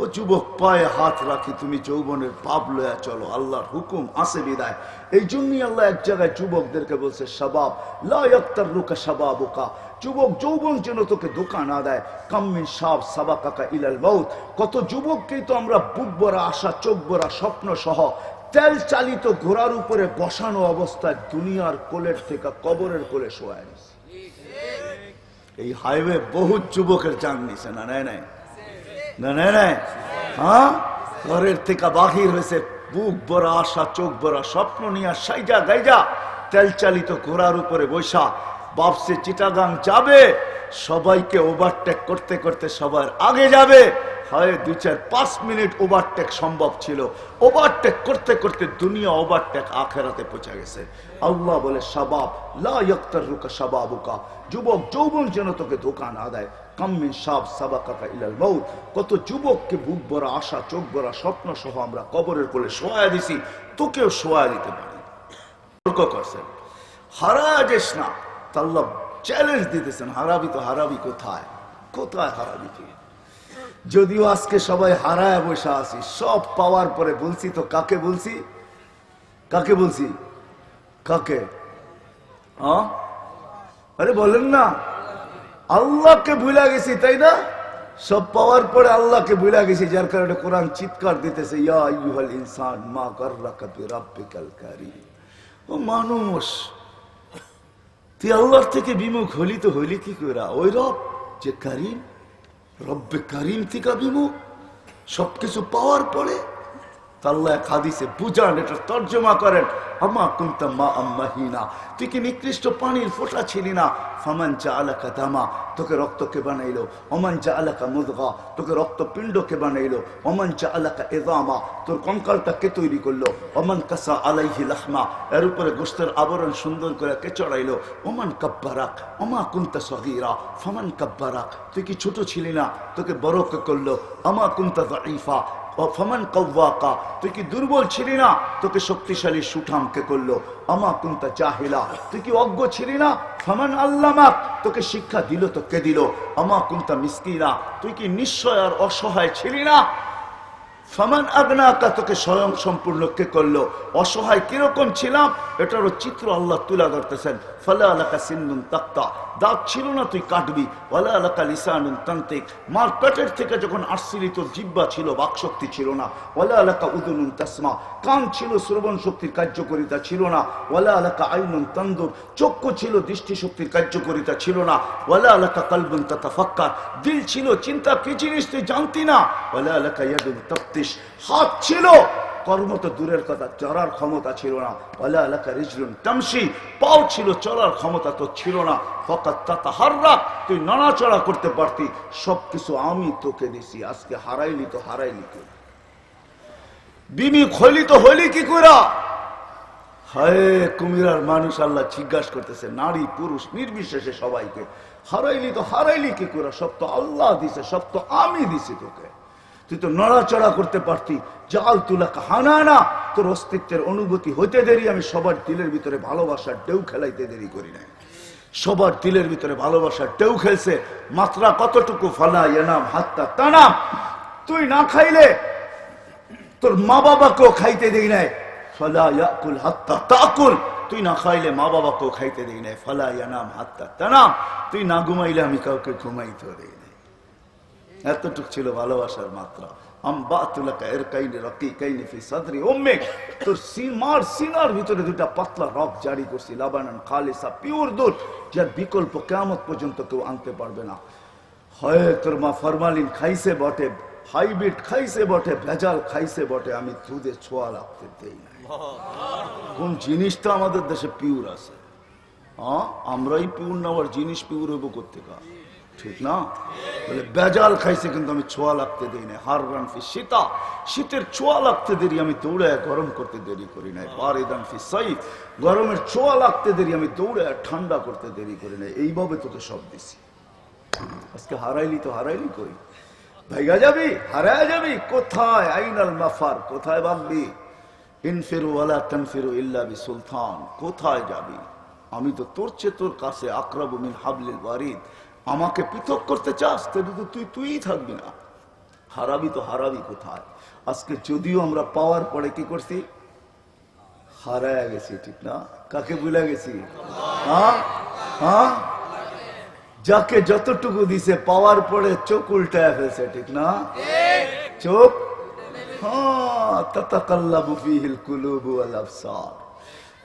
ও যুবক পায়ে হাত রাখি, তুমি যৌবনের পাপ লয়া চলো, আল্লাহর হুকুম আসে বিদায়। এই জন্যই আল্লাহ এক জায়গায় যুবকদেরকে বলছে সবাব লাক্তার রুকা সবাবুকা যুবক যৌবন যেন তোকে ধোকা না দেয়। কাম্মিন সাব সাবা কাকা ইলাল মৌত কত যুবককেই তো আমরা বুক ভরা আশা চোখ ভরা স্বপ্ন সহ তেল চালিত ঘোড়ার উপরে বসানো অবস্থায় দুনিয়ার কোলের থেকে কবরের কোলে শোয়া এই হাইওয়ে বহু যুবকের জান নিছে না নেয় নাই। না নেয় হ্যাঁ? ঘরের থেকে বাহির হয়েছে, বুক ভরা আশা, চোখ ভরা স্বপ্ন নিয়ে সাইজা গাইজা, তেল চালিত ঘোড়ার উপরে বৈশা। বাপসে চিটাগাং যাবে, সবাইকে ওভারটেক করতে করতে সবার আগে যাবে। হয় দুই চার পাঁচ মিনিট ওভারটেক সম্ভব ছিল। ওভারটেক করতে করতে দুনিয়া ওভারটেক আখেরাতে পৌঁছে গেছে। আল্লাহ বলে সবাব লা ইয়াক্তার রুকা সবাবুকা যুবক যৌবন যেন তোকে ধোকা না দেয়। কাম্মিন সাব সাবা কাকা ইলাল মৌত কত যুবককে বুক ভরা আশা, চোখ ভরা স্বপ্ন সহ আমরা কবরের কোলে শোয়া দিছি, তোকেও শোয়া দিতে পারি। করছেন। হারা যাস না। তাল্লাহ চ্যালেঞ্জ দিতেছেন, হারাবি তো হারাবি কোথায়? কোথায় হারাবি তুই যদিও আজকে সবাই হারায় বসে আছি, সব পাওয়ার পরে বলছি তো কাকে বলছি? কাকে বলছি? কাকে? আরে বলেন না। আল্লাহকে ভুলা গেছি, তাই না? সব পাওয়ার পরে আল্লাহকে ভুলা গেছি, যার কারণে কোরআন চিৎকার দিতেছে, ইয়া আইয়ুহাল ইনসান মা বিরাব্বিকাল ও মানুষ, তুই আল্লাহর থেকে বিমুখ হলি তো হইলি কি করে ওই রব যে কারিম রব্বে কারিম থেকে বিমুখ সবকিছু পাওয়ার পরে অমান অমান তোর করল? অমান কাসা আলাইহি লাহমা এর উপরে গোস্তের আবরণ সুন্দর করে কে চড়াইলো? ওমান কাব্বারাক অমা কুন্তা সগীরা ফামান কাব্বারাক তুই কি ছোট ছিলি না? তোকে বড় কে করল আমা কুন্তা দাইফা ও ফমান কৌকা তুই কি দুর্বল ছিলি না? তোকে শক্তিশালী সুঠামকে করল? আমা কুন্তা চাহিলা তুই কি অজ্ঞ ছিলি না? ফমান আল্লামাক, তোকে শিক্ষা দিল তো কে দিল? আমা কুন্তা মিসকিনা, তুই কি নিশ্চয় আর অসহায় ছিলি না? ফমান আগ্নাকা তোকে স্বয়ং সম্পূর্ণ কে করল? অসহায় কীরকম ছিলাম? এটারও চিত্র আল্লাহ তুলা ধরতেছেন। ফলে আলাকা সিন্দুন তাক্তা। দাঁত ছিল না, তুই কাটবি। ওয়ালা আলাকা লিসানুন তান্ত্রিক মার পেটের থেকে যখন আসছিলি জিব্বা ছিল, বাকশক্তি ছিল না। ওয়ালা আলাকা উদুনুন তাসমা। কান ছিল, শ্রবণ শক্তির কার্যকরিতা ছিল না। ওয়ালা আলাকা আইনুন তন্দুর। চক্ষু ছিল, দৃষ্টি শক্তির কার্যকরিতা ছিল না। ওয়ালা আলাকা কালবুন তাতাফাক্কার। দিল ছিল, চিন্তা কি জিনিস তুই জানতি না? ওলা আলাকা ইয়াদুন তাফতিশ হাত ছিল। কর্ম তো দূরের কথা, চড়ার ক্ষমতা ছিল না। ওয়ালা আলাকা রিজলুন তামসি পাও ছিল চলার ক্ষমতা তো ছিল না। ফকাত তাতা হাররা তুই নড়াচড়া করতে পারতি। সবকিছু আমি তোকে দিছি, আজকে হারাইলি তো হারাইলি তুই। বিমি খৈলি তো হইলি কি করা হায়, কুমিরার মানুষ আল্লাহ জিজ্ঞাসা করতেছে, নারী, পুরুষ, নির্বিশেষে সবাইকে। হারাইলি তো হারাইলি কি করে সব তো আল্লাহ দিছে, সব তো আমি দিছি তোকে। তুই তো নড়াচড়া করতে পারতি। জাল তুলা হানা না। তোর অস্তিত্বের অনুভূতি হইতে দেরি, আমি সবার দিলের ভিতরে ভালোবাসার ডেউ খেলাইতে দেরি করি নাই। সবার দিলের ভিতরে ভালোবাসার ডেউ খেলছে। মাত্রা কতটুকু ফালা, এনাম, হাত্তা, তানাম, তুই না খাইলে তোর মা বাবাকেও খাইতে দেই নাই। ফলা ইয়াকুল হাত্তা তাকুল, তুই না খাইলে মা বাবাকেও খাইতে দেই নাই। ফালা ইয়ানাম হাত্তা, তানাম, তুই না ঘুমাইলে আমি কাউকে ঘুমাইতে দেই এতটুক ছিল ভালোবাসার মাত্রা। হয় তোর মা ফরমালিন খাইছে বটে খাইছে বটে, ভেজাল খাইছে বটে, আমি দুধে ছোঁয়া লাগতে দেই না কোন জিনিসটা আমাদের দেশে পিওর আছে? আমরাই পিউর নেওয়ার জিনিস পিউর হইব করতে ঠিক না? বলে, বেজাল খাইছে কিন্তু আমি ছোঁয়া লাগতে দিই না হার রান ফি শীতা শীতের ছোঁয়া লাগতে দেরি, আমি দৌড়ে গরম করতে দেরি করি নাই। বারিদান ফি সাইফ গরমের ছোঁয়া লাগতে দেরি, আমি দৌড়ে ঠান্ডা করতে দেরি করি নাই। এইভাবে তোকে সব দিছি। আজকে হারাইলি তো হারাইলি কই? ভাইগা যাবি? হারায় যাবি? কোথায়? আইনাল মাফার, কোথায় ভাববি ইনফেরু আলা তানফিরু ইল্লা বি সুলতান কোথায় যাবি? আমি তো তোর চেয়ে তোর কাছে আকরাবু মিন হাবলিল ওয়ারিদ। আমাকে পৃথক করতে চাস তাহলে তো তুই তুই থাকবি না। হারাবি তো হারাবি কোথায়? আজকে যদিও আমরা পাওয়ার পরে কি করছি? হারায় গেছি ঠিক না? কাকে ভুলে গেছি? হ্যাঁ? হ্যাঁ? যাকে যতটুকু দিছে পাওয়ার পরে চোখ উল্টায় ফেলছে ঠিক না? চোখ? হ্যাঁ তাতাকাল্লাবু ফিহিল কুলুবু ওয়াল আবসার।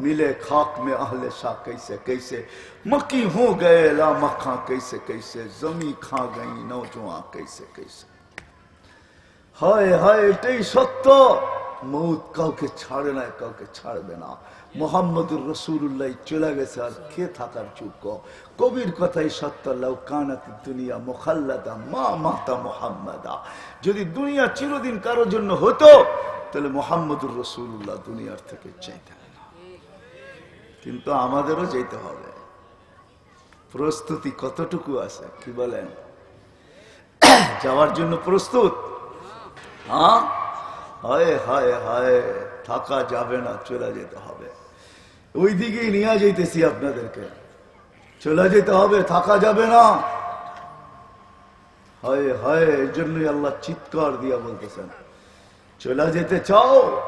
मिले खाक में अहले शाह कैसे कैसे मक्की हो गए ला मक्खा कैसे कैसे जमी खा गई नौजुआ कैसे कैसे হায় হায় এটাই সত্য মৌত কাউকে ছাড়ে না কাউকে ছাড়বে না মোহাম্মদুর রসুল্লাহ চলে গেছে আর কে থাকার যোগ্য কবির কথাই সত্য লাউ কানাত দুনিয়া মোখাল্লাদা মা মাতা মোহাম্মদা যদি দুনিয়া চিরদিন কারোর জন্য হতো তাহলে মোহাম্মদুর রসুল্লাহ দুনিয়ার থেকে চাইতেন না কিন্তু আমাদেরও যেতে হবে। প্রস্তুতি কতটুকু আছে, কি বলেন? যাওয়ার জন্য প্রস্তুত? হ্যাঁ? হায় হায় থাকা যাবে না, চলে যেতে হবে। ওই দিকেই নিয়ে যেতেছি আপনাদেরকে। চলে যেতে হবে, থাকা যাবে না। হয় হয় এই জন্যই আল্লাহ চিৎকার দিয়া বলতেছেন। চলে যেতে চাও?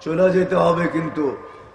চলে যেতে হবে কিন্তু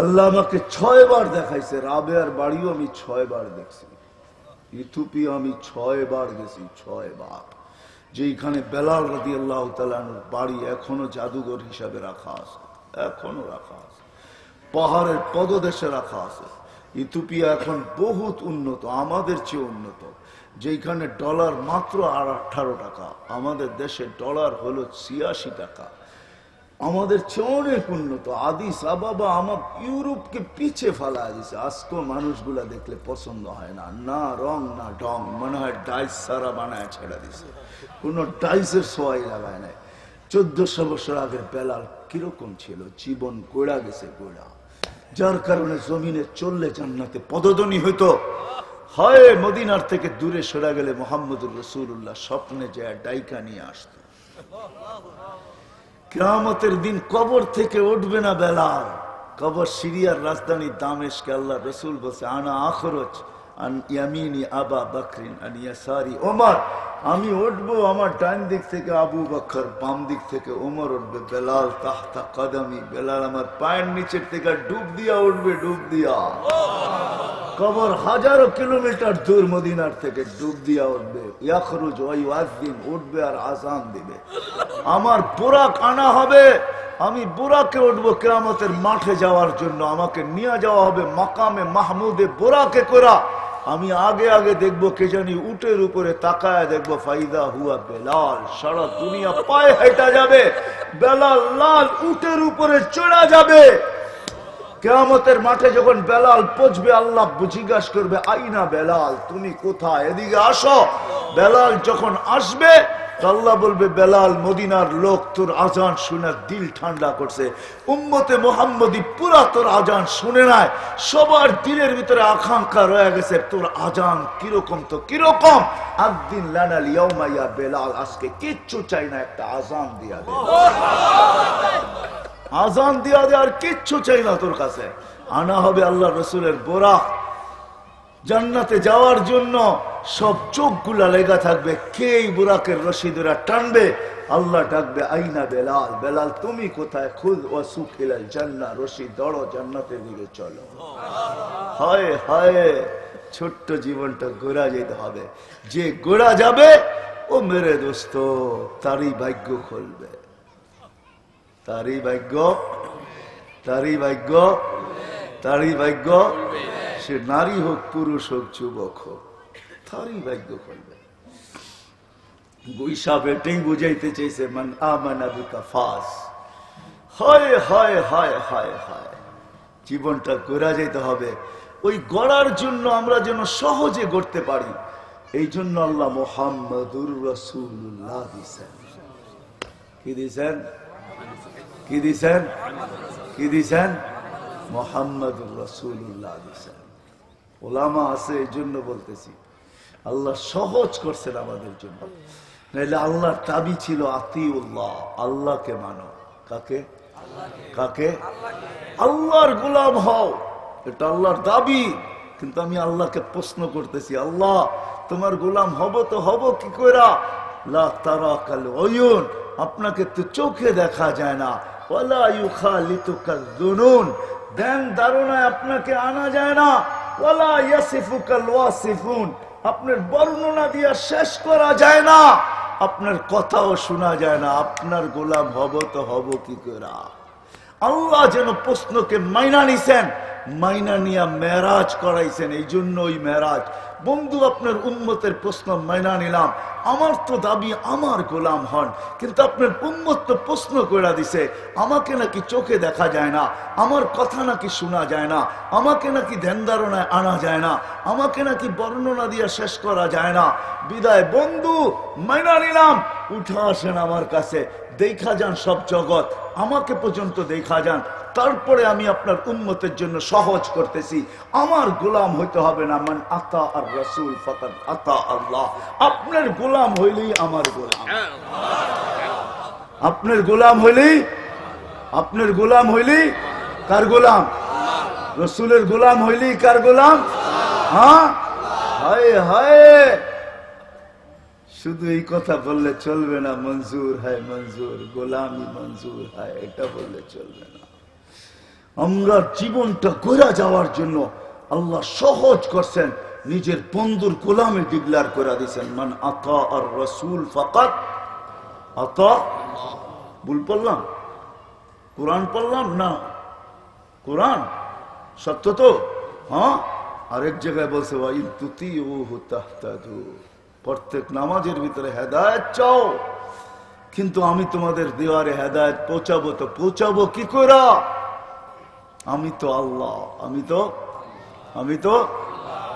আল্লাহ আমাকে ছয় বার দেখাইছে রাবেয়ার বাড়িও আমি ছয় বার দেখছি। ইথুপিয়া আমি ছয় বার গেছি ছয় বার যেইখানে বেলাল রাদি আল্লাহ তালানুর বাড়ি এখনও জাদুঘর হিসাবে রাখা আছে, এখনও রাখা আছে। পাহাড়ের পদদেশে রাখা আছে। ইথুপিয়া এখন বহুত উন্নত, আমাদের চেয়ে উন্নত। যেখানে ডলার মাত্র আর আঠারো টাকা, আমাদের দেশে ডলার হলো ছিয়াশি টাকা। আমাদের চেয়ে অনেক উন্নত আদিস আবাবা আমার ইউরোপকে পিছে ফেলা দিছে। আজকেও মানুষগুলা দেখলে পছন্দ হয় না। না রং, না ডং মনে হয় ডাইস সারা বানায় ছেড়ে দিছে। কোনো ডাইসের সোয়াই লাগায় নাই। চোদ্দশো বছর আগের বেলাল কীরকম ছিল? জীবন গোড়া গেছে গোড়া। যার কারণে জমিনে চললে জান্নাতে পদধ্বনি হইতো। হয়, মদিনার থেকে দূরে সরে গেলে মোহাম্মদুর রসুল্লাহ স্বপ্নে যে ডাইকা নিয়ে আসতো। কেয়ামতের দিন কবর থেকে উঠবে না বেলাল। কবর সিরিয়ার রাজধানী দামেশকে আল্লাহ রসুল বলছে, আনা আখরজ আন ইয়ামিনি আবা বকরিন আন ইয়াসারি ওমর। আমি উঠবো আমার ডান দিক থেকে আবু বকর, বাম দিক থেকে ওমর উঠবে, বেলাল তাহতা কদমি, বেলাল আমার পায়ের নিচের থেকে ডুব দিয়া উঠবে, ডুব দিয়া। কবর হাজারো কিলোমিটার দূর মদিনার থেকে ডুব দিয়া উঠবে। ইয়াখরুজ ওই ওয়াইওয়াজদিন উঠবে আর আজান দিবে। আমার বোরাক কানা হবে, আমি বোরাকে উঠবো কেরামতের মাঠে যাওয়ার জন্য। আমাকে নিয়ে যাওয়া হবে মাকামে মাহমুদে বোরাকে করা আমি আগে আগে দেখব কে জানি উটের উপরে তাকায় দেখব, ফাইদা হুয়া বেলাল, সারা দুনিয়া পায়ে হেঁটা যাবে, বেলাল লাল উটের উপরে চড়া যাবে। কেয়ামতের মাঠে যখন বেলাল পচবে, আল্লাহ জিজ্ঞাসা করবে, আইনা বেলাল, তুমি কোথায়? এদিকে আসো। বেলাল যখন আসবে আল্লাহ বলবে, বেলাল, মদিনার লোক তোর আজান শুনে দিল ঠান্ডা করছে। উম্মতে মোহাম্মদী পুরা তোর আজান শুনে নাই। সবার দিলের ভিতরে আকাঙ্ক্ষা রয়ে গেছে, তোর আজান কীরকম তো কীরকম? একদিন লানাল ইয়মাইয়া বেলাল, আজকে কিচ্ছু চাই না, একটা আজান দিয়া দে। আজান দিয়া দে আর কিচ্ছু চাই না তোর কাছে। আনা হবে আল্লাহ রসুলের বোরা জান্নাতে যাওয়ার জন্য সব চোখগুলা লেগা থাকবে কে বুরাকের রশিদরা টানবে? আল্লাহ ডাকবে, আইনা বেলাল বেলাল, তুমি কোথায়? খুদ ও সুখিলাল জান্না রশি দড়ো জান্নাতের দিকে চলো। হায় হায়, ছোট্ট জীবনটা গোড়া যেতে হবে। যে গোড়া যাবে, ও মেরে দোস্ত, তারই ভাগ্য খুলবে। তারই ভাগ্য তারই ভাগ্য তারই ভাগ্য। সে নারী হোক, পুরুষ হোক, যুবক হোক তারই ভাগ্য করবে। গুইসাব এটাই বুঝাইতে চাইছে, মান ফাস। হয় হয় হয় হয় হয়। জীবনটা গড়া যেতে হবে। ওই গড়ার জন্য আমরা যেন সহজে গড়তে পারি। এই জন্য আল্লাহ মোহাম্মদুর রসুল্লাহ দিছেন। কি দিছেন? কি দিছেন? কি দিছেন? মোহাম্মদুর রসুল্লাহ দিছেন। ওলামা আছে, এই জন্য বলতেছি। আল্লাহ সহজ করছেন আমাদের জন্য। নাইলে আল্লাহর দাবি ছিল আতি আতিউল্লাহ, আল্লাহকে মানো। কাকে? কাকে? আল্লাহর গোলাম হও। এটা আল্লাহর দাবি। কিন্তু আমি আল্লাহকে প্রশ্ন করতেছি, আল্লাহ, তোমার গোলাম হব তো হব কি কইরা? লা আপনাকে তো চোখে দেখা যায় না। ওয়ালা ইউখালিতুকা যুনুন। ধ্যান ধারণায় আপনাকে আনা যায় না। ওয়ালা ইয়াসিফুকা ওয়াসিফুন আপনার বর্ণনা দিয়া শেষ করা যায় না। আপনার কথাও শোনা যায় না। আপনার গোলাম হব তো হব কি করা? আল্লাহ যেন প্রশ্নকে মাইনা নিছেন। মাইনা নিয়া মেরাজ করাইছেন। এই জন্য ওই মেরাজ। বন্ধু, আপনার উন্মতের প্রশ্ন মাইনা নিলাম। আমার তো দাবি আমার গোলাম হন, কিন্তু আপনার উন্মত তো প্রশ্ন করে দিছে, আমাকে নাকি চোখে দেখা যায় না, আমার কথা নাকি শোনা যায় না, আমাকে নাকি ধ্যান ধারণায় আনা যায় না, আমাকে নাকি বর্ণনা দিয়ে শেষ করা যায় না। বিদায়, বন্ধু, মাইনা নিলাম। উঠে আসেন আমার কাছে, দেখা যান সব জগৎ, আমাকে পর্যন্ত দেখা যান। তারপরে আমি আপনার উন্মতের জন্য সহজ করতেছি। আমার গোলাম হইতে হবে না, মান আতা আর রসুল ফকাত আতা আল্লাহ। আপনার গোলাম হইলেই আমার গোলাম। আপনার গোলাম হইলেই, আপনার গোলাম হইলেই কার গোলাম? রসুলের গোলাম হইলেই কার গোলাম? হ্যাঁ? হায় হায়! শুধু এই কথা বললে চলবে না, মঞ্জুর। হয়, মঞ্জুর। গোলামি মঞ্জুর। হয়, এটা বললে চলবে না। আমরা জীবনটা গোরা যাওয়ার জন্য আল্লাহ সহজ করছেন, নিজের বন্ধুর গোলামে ডিগলার করে দিয়েছেন মান আতা আর রসুল ফাকাত আতা, ভুল পড়লাম? কোরআন পড়লাম না? কোরআন? সত্য তো? হ্যাঁ? আরেক জায়গায় বলছে প্রত্যেক নামাজের ভিতরে হেদায়ত চাও। কিন্তু আমি তোমাদের দেওয়ারে হেদায়ত পৌঁছাবো তো পৌঁছাবো কি করা আমি তো আল্লাহ আমি তো আমি তো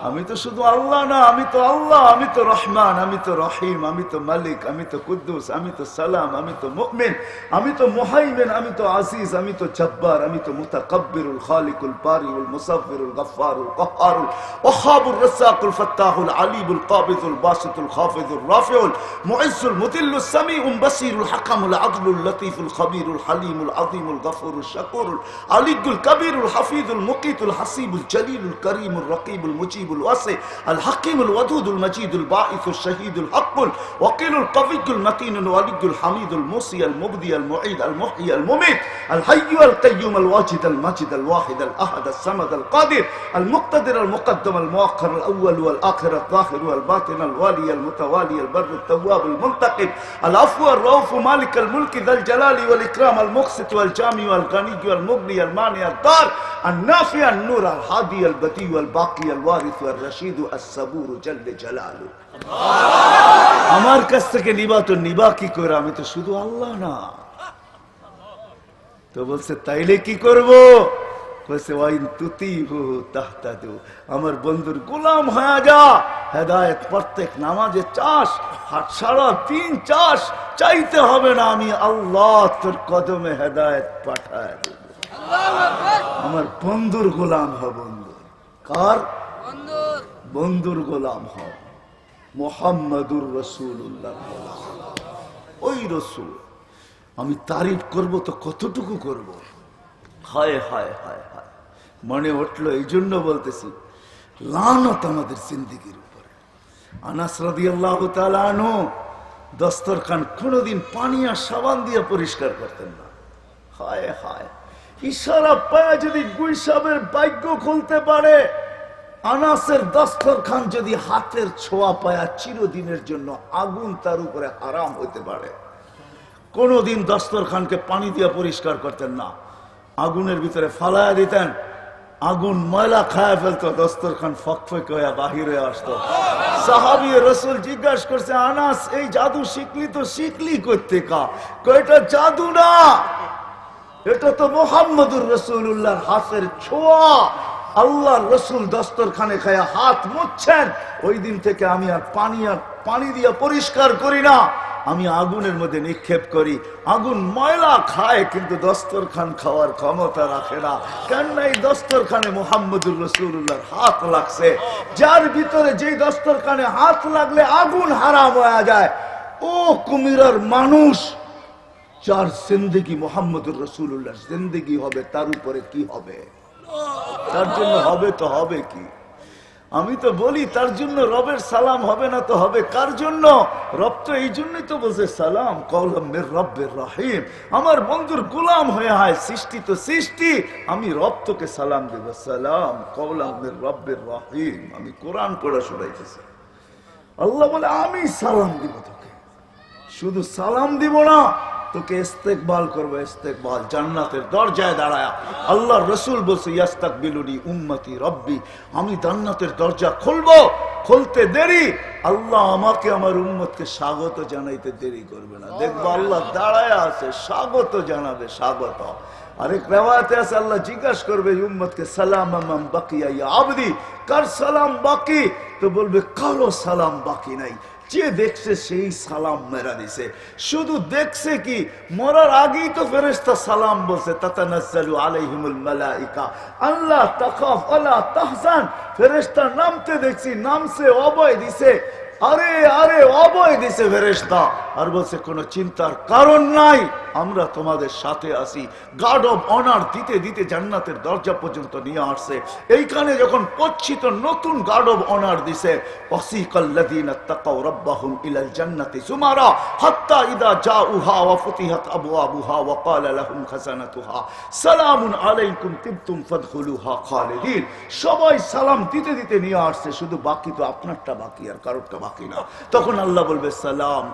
আমি তো শুধু আল্লাহ না আমি তো আল্লাহ আমি তো রহমান আমি তো রহিম আমি তো মালিক আমি তো কুদ্দুস আমি তো সালাম আমি তো মুমিন আমি তো মুহাইমিন আমি তো আজিজ আমি তো জব্বার আমি তো মুতাকাব্বিরুল খালিকুল বারিউল মুসাফিরুল গফফারুল কহ্হারুল ওয়াহাবুর রাসাকুল ফাত্তাহুল আলিমুল কাবিদুল বাসিতুল খাফিদুল রাফিউল মুইজ্জুল মুদিল্লুস সামিউল বাসিরুল হাকামুল আদলুল লতিফুল খবীরুল হালিমুল আযীমুল গফুরুল শাকুরুল আলিকুল কবীরুল হাফিজুল মুকিতুল হাসিবুল জলিলুল করিমুল রকিবুল মুজিবুল المجيب الواسع الحكيم الودود المجيد الباعث الشهيد الحق الوقيل القوي المتين الولي الحميد الموصي المبدي المعيد المحيي المميت الحي القيوم الواجد المجد الواحد الأحد الصمد القادر المقتدر المقدم المؤخر الأول والآخر الظاهر والباطن الوالي المتوالي البر التواب المنتقم العفو الرؤوف مالك الملك ذا الجلال والإكرام المقسط والجامي والغني والمغني المانع الدار النافع النور الهادي البديع الباقي الوارث রাশিদু আসাবুর জাল্লে জালালু। আমার কাছ থেকে নিবা তো নিবা কি করে? আমি তো শুধু আল্লাহ না। তো বলছে তাইলে কি করব? আমার বন্ধুর গোলাম হয়ে যা। হেদায়ত প্রত্যেক নামাজে চাষ হাট সারা তিন চাষ চাইতে হবে না। আমি আল্লাহ তোর কদমে হেদায়ত পাঠায় আমার বন্ধুর গোলাম হ বন্ধু। কার? বন্ধুর গোলাম হ মোহাম্মদুর রসুল্লাহ ওই রসুল, আমি তারিফ করব তো কতটুকু করব? হায় হায় হায় হায়। মনে উঠল এই জন্য বলতেছি, লানত আমাদের জিন্দিগির উপরে। আনাস রাদি আল্লাহ আনো দস্তরখান কোনোদিন পানি আর সাবান দিয়ে পরিষ্কার করতেন না। হায় হায়। ইশারা পায়া যদি গুইসাবের ভাগ্য খুলতে পারে আনাসের দস্তরখান যদি হাতের ছোঁয়া পায়া চিরদিনের জন্য আগুন তার উপরে আরাম হইতে পারে। কোনোদিন দস্তরখানকে পানি দিয়ে পরিষ্কার করতেন না। আগুনের ভিতরে ফালায়া দিতেন। আগুন ময়লা খায় ফেলতো, দস্তরখান ফক ফক হয়ে বাহিরে আসতো। সাহাবি রসুল জিজ্ঞাসা করছে, আনাস, এই জাদু শিখলি তো শিখলি করতে কা কয়টা জাদু না। এটা তো মোহাম্মদুর রসুল্লাহর হাতের ছোঁয়া। আল্লাহ রসুল দস্তরখানে খায়া হাত মুচ্ছেন ওই দিন থেকে আমি আর পানি আর পানি দিয়ে পরিষ্কার করি না। আমি আগুনের মধ্যে নিক্ষেপ করি। আগুন ময়লা খায়, কিন্তু দস্তরখান খাওয়ার ক্ষমতা রাখে না। কেননা এই দস্তরখানে মোহাম্মদুর রসুল্লাহর হাত লাগছে। যার ভিতরে যেই দস্তরখানে হাত লাগলে আগুন হারাম হয়ে যায়। ও কুমিরার মানুষ, যার জিন্দগি মোহাম্মদুর রসুল্লাহ জিন্দগি হবে, তার উপরে কি হবে? তার জন্য হবে তো হবে কি? আমি তো বলি, তার জন্য রবের সালাম হবে না তো হবে? কার জন্য? রব তো এই জন্যই তো বলছে, সালাম কৌলম মের রব্বের রহিম। আমার বন্ধুর গোলাম হয়ে হয় সৃষ্টি তো সৃষ্টি। আমি রব তোকে সালাম দেব। সালাম কৌলাম মের রব্বের রহিম। আমি কোরআন পড়া শোনাইতেছি। আল্লাহ বলে, আমি সালাম দিব তোকে। শুধু সালাম দিব না তোকে ইস্তেকবাল করব, ইস্তেকবাল, জান্নাতের দরজায় দাঁড়ায়। আল্লাহ রসুল বলছে ইয়াস্তাক বিলুনি উম্মতি রব্বি। আমি জান্নাতের দরজা খুলবো, খুলতে দেরি। আল্লাহ আমাকে, আমার উম্মতকে স্বাগত জানাইতে দেরি করবে না। দেখব আল্লাহ দাঁড়ায় আছে, স্বাগত জানাবে, স্বাগত। আরেক রেওয়াতে আছে, আল্লাহ জিজ্ঞাসা করবে উম্মতকে সালাম আমাম বাকি আবদি? কার সালাম বাকি? তো বলবে, কারও সালাম বাকি নাই। যে দেখছে সেই সালাম মেরা দিছে শুধু দেখছে কি, মরার আগেই তো ফেরেশতা সালাম বলছে, তাতানাজ্জালু আলাইহিমুল মালাইকা। আল্লাহ তাখাফ আলা তাহজান। ফেরেস্তা নামতে দেখছি, নামছে অবয় দিছে। আরে আরে, অবয় দিছে ফেরেশতা। আর বলছে, কোনো চিন্তার কারণ নাই। আমরা তোমাদের সাথে আসি গার্ড অফ অনার দিতে দিতে জান্নাতের দরজা পর্যন্ত নিয়ে আসছে। এইখানে যখন পচ্ছিত নতুন গার্ড অফ অনার দিছে সবাই সালাম দিতে দিতে নিয়ে আসছে। শুধু বাকি তো আপনারটা বাকি আর কারোরটা বাকি তখন আল্লাহ বলবে, সালাম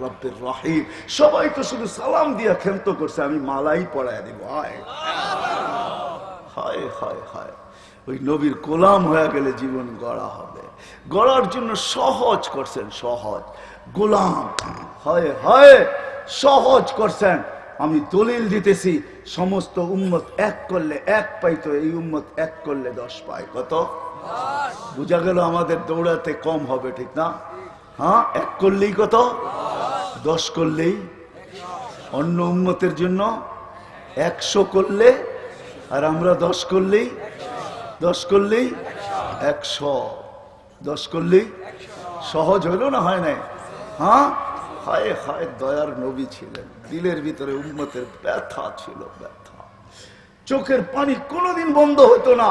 রাব্বির রহিম। সবাই তো শুধু সালাম দিয়া ক্ষান্ত করছে, আমি মালাই পড়ায় হায়। হায় হায় হায়। ওই নবীর গোলাম হয়ে গেলে জীবন গড়া হবে। গড়ার জন্য সহজ করছেন, সহজ। গোলাম, হয় হয়, সহজ করছেন। আমি দলিল দিতেছি, সমস্ত উম্মত এক করলে এক পাইতো, এই উম্মত এক করলে দশ পায়। কত? বোঝা গেল আমাদের দৌড়াতে কম হবে, ঠিক না? হ্যাঁ এক করলেই কত? দশ করলেই? অন্য উন্মতের জন্য একশো করলে, আর আমরা দশ করলেই? দশ করলেই একশো। দশ করলেই সহজ হইল না হয় নাই? হ্যাঁ? হায় হায়, দয়ার নবী ছিলেন। দিলের ভিতরে উন্মতের ব্যথা ছিল, ব্যথা। চোখের পানি কোনোদিন বন্ধ হতো না।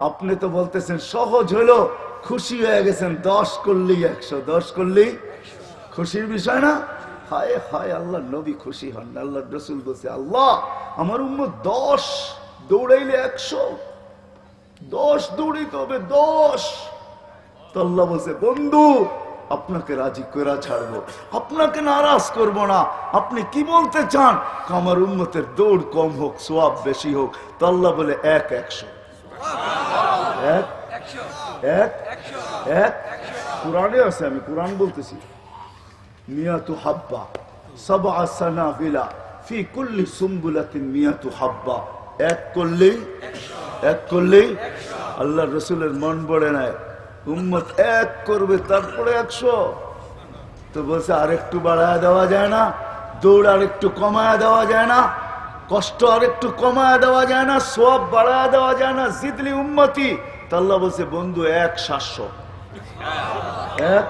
আপনি তো বলতেছেন, সহজ হলো, খুশি হয়ে গেছেন, দশ করলেই একশো, দশ করলেই খুশির বিষয় না? হায় হায়, আল্লাহ, নবী খুশি হন, আল্লাহ রসুল বলছে, আল্লাহ, আমার উম্মত দশ দৌড়াইলে একশো। দশ দৌড়াইতে হবে, দশ। তো আল্লাহ বলছে, বন্ধু, আপনাকে রাজি করে ছাড়বো, আপনাকে নারাজ করব না। আপনি কি বলতে চান? আমার উন্মতের দৌড় কম হোক, সোয়াব বেশি হোক। তো আল্লাহ বলে, এক, একশো। এক এক এক। কোরআনে আছে, আমি কোরআন বলতেছি। মিয়াতু হাব্বা ফি হাব্বা। এক করলেই এক করলেই আল্লাহ রসুলের মন পড়ে নাই উম্মত এক করবে, তারপরে একশো। তো বলছে, আরেকটু বাড়ায় দেওয়া যায় না, দৌড় আর একটু কমায় দেওয়া যায় না, কষ্ট আর একটু কমায় দেওয়া যায় না সব বাড়ায় দেওয়া যায় না জিতলি উম্মতি। তো আল্লাহ বলছে, বন্ধু, এক সাতশো। এক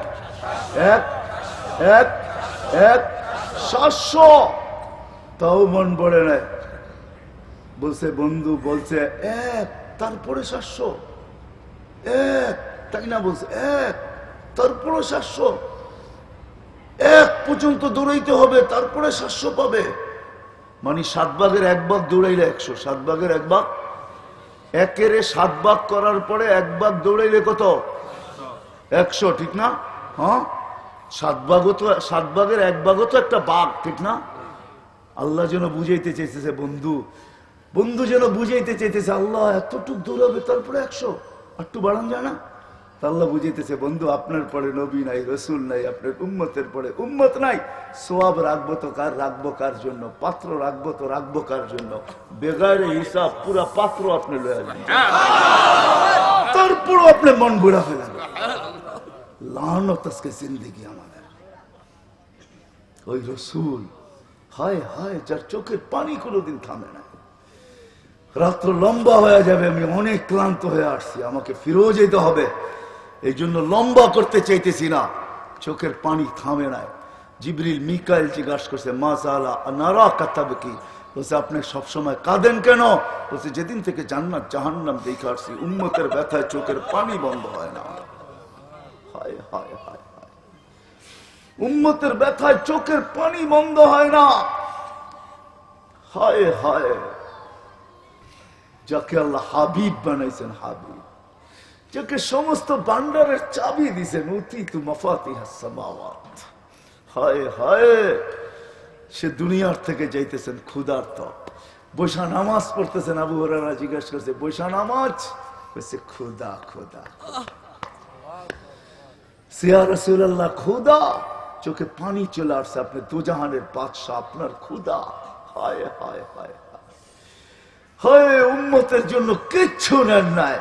এক এক এক, সাতশো। তাও মন পড়ে নাই। বলছে, বন্ধু, বলছে, এক, তারপরে সাতশো। এক, তাই না বলছে, এক, তারপরে সাতশো। এক পর্যন্ত দৌড়াইতে হবে, তারপরে সাতশো পাবে। মানে সাত ভাগের এক ভাগ দৌড়াইলে একশো, সাত ভাগের এক ভাগ একেরে সাত ভাগ করার পরে এক ভাগ দৌড়াইলে কত? একশো, ঠিক না? হ্যাঁ? সাত ভাগও তো, সাত ভাগের এক ভাগও তো একটা বাঘ, ঠিক না? আল্লাহ যেন বুঝাইতে চেয়েছে বন্ধু। বন্ধু যেন বুঝাইতে চাইতেছে, আল্লাহ এতটুক দৌড়াবে, তারপরে একশো। একটু বাড়ান যায় না? আল্লাহ বুঝাইতেছে, বন্ধু, আপনার পরে নবী নাই, রসুল নাই, আপনার উম্মতের পরে উম্মত নাই। সোয়াব রাখব তো কার, রাখব কার জন্য? পাত্র রাখব তো রাখব কার জন্য? বেগারে হিসাব, পুরা পাত্র আপনি লয়ে যান। তারপরও আপনি মন বুড়া ফেলেন লানত আজকে জিন্দিগি আমাদের। ওই রসুল, হায় হায়, যার চোখের পানি কোনোদিন থামে না। রাত্র লম্বা হয়ে যাবে, আমি অনেক ক্লান্ত হয়ে আসছি। আমাকে ফিরেও যেতে হবে। এই জন্য লম্বা করতে চাইতেছি না। চোখের পানি থামে নাই। জিবরিল, মিকাইল জিজ্ঞাসা করছে মাসালা নারা কাতাব কি বলছে, আপনি সবসময় কাঁদেন কেন? বলছে, যেদিন থেকে জান্নাত, জাহান্নাম দেখে আসছি, উম্মতের ব্যথায় চোখের পানি বন্ধ হয় না। হায় ব্যথায় চোখের পানি বন্ধ হয় না। হায় হায়। যাকে আল্লাহ হাবিব বানাইছেন, হাবিব। যাকে সমস্ত ভান্ডারের চাবি দিছেন অতি তু মফাতি হাসামাওয়াত হায় হায়, সে দুনিয়ার থেকে যাইতেছেন ক্ষুধার্ত বৈশা নামাজ পড়তেছেন, আবু হরারা জিজ্ঞাসা করছে, বৈশা নামাজ? বলছে খুদা খুদা সিয়া রসুল্লাহ খুদা চোখে পানি চলে আসছে, আপনি দুজাহানের বাদশাহ, আপনার হায় হায় হায় হায়। হয়, উম্মতের জন্য কিচ্ছু নেন নাই।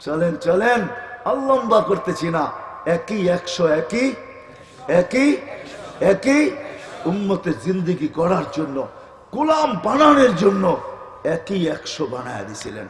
চলেন চলেন। আল্লম্বা করতেছি না। একই, একশো একই একই একই। উন্মতের জিন্দিগি করার জন্য, গোলাম বানানোর জন্য একই একশো বানায় দিছিলেন।